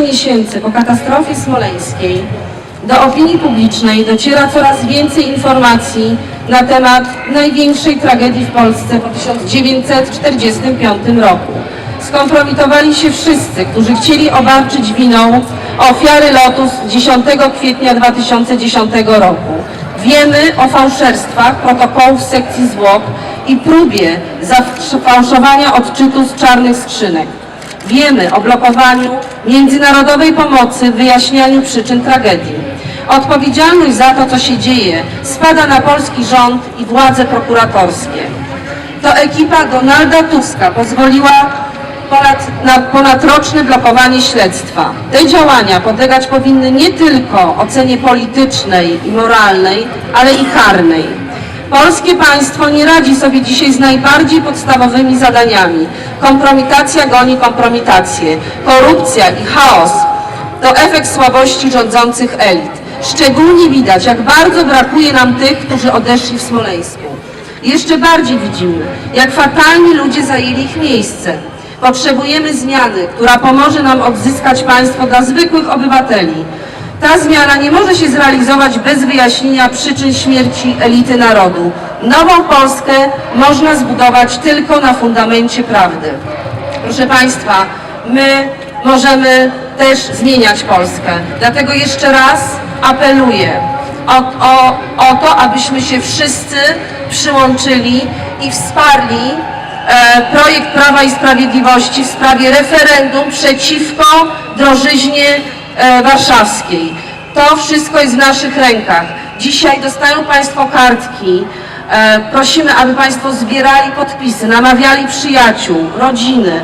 miesięcy po katastrofie smoleńskiej do opinii publicznej dociera coraz więcej informacji na temat największej tragedii w Polsce po 1945 roku. Skompromitowali się wszyscy, którzy chcieli obarczyć winą ofiary lotu z 10 kwietnia 2010 roku. Wiemy o fałszerstwach protokołów sekcji zwłok i próbie zafałszowania odczytu z czarnych skrzynek. Wiemy o blokowaniu międzynarodowej pomocy w wyjaśnianiu przyczyn tragedii. Odpowiedzialność za to, co się dzieje, spada na polski rząd i władze prokuratorskie. To ekipa Donalda Tuska pozwoliła ponad, na ponadroczne blokowanie śledztwa. Te działania podlegać powinny nie tylko ocenie politycznej i moralnej, ale i karnej. Polskie państwo nie radzi sobie dzisiaj z najbardziej podstawowymi zadaniami. Kompromitacja goni kompromitację. Korupcja i chaos to efekt słabości rządzących elit. Szczególnie widać, jak bardzo brakuje nam tych, którzy odeszli w Smoleńsku. Jeszcze bardziej widzimy, jak fatalnie ludzie zajęli ich miejsce. Potrzebujemy zmiany, która pomoże nam odzyskać państwo dla zwykłych obywateli. Ta zmiana nie może się zrealizować bez wyjaśnienia przyczyn śmierci elity narodu. Nową Polskę można zbudować tylko na fundamencie prawdy. Proszę Państwa, my możemy też zmieniać Polskę. Dlatego jeszcze raz apeluję o, o, o to, abyśmy się wszyscy przyłączyli i wsparli e, projekt Prawa i Sprawiedliwości w sprawie referendum przeciwko drożyźnie warszawskiej. To wszystko jest w naszych rękach. Dzisiaj dostają Państwo kartki. E, prosimy, aby Państwo zbierali podpisy, namawiali przyjaciół, rodziny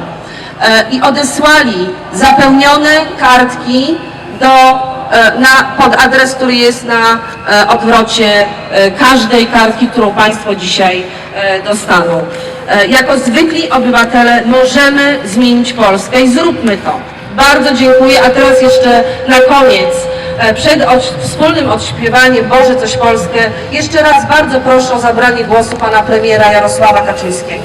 e, i odesłali zapełnione kartki do, e, na, pod adres, który jest na e, odwrocie e, każdej kartki, którą Państwo dzisiaj e, dostaną. E, Jako zwykli obywatele możemy zmienić Polskę i zróbmy to. Bardzo dziękuję, a teraz jeszcze na koniec, e, przed odś- wspólnym odśpiewaniem Boże coś Polskę, jeszcze raz bardzo proszę o zabranie głosu pana premiera Jarosława Kaczyńskiego.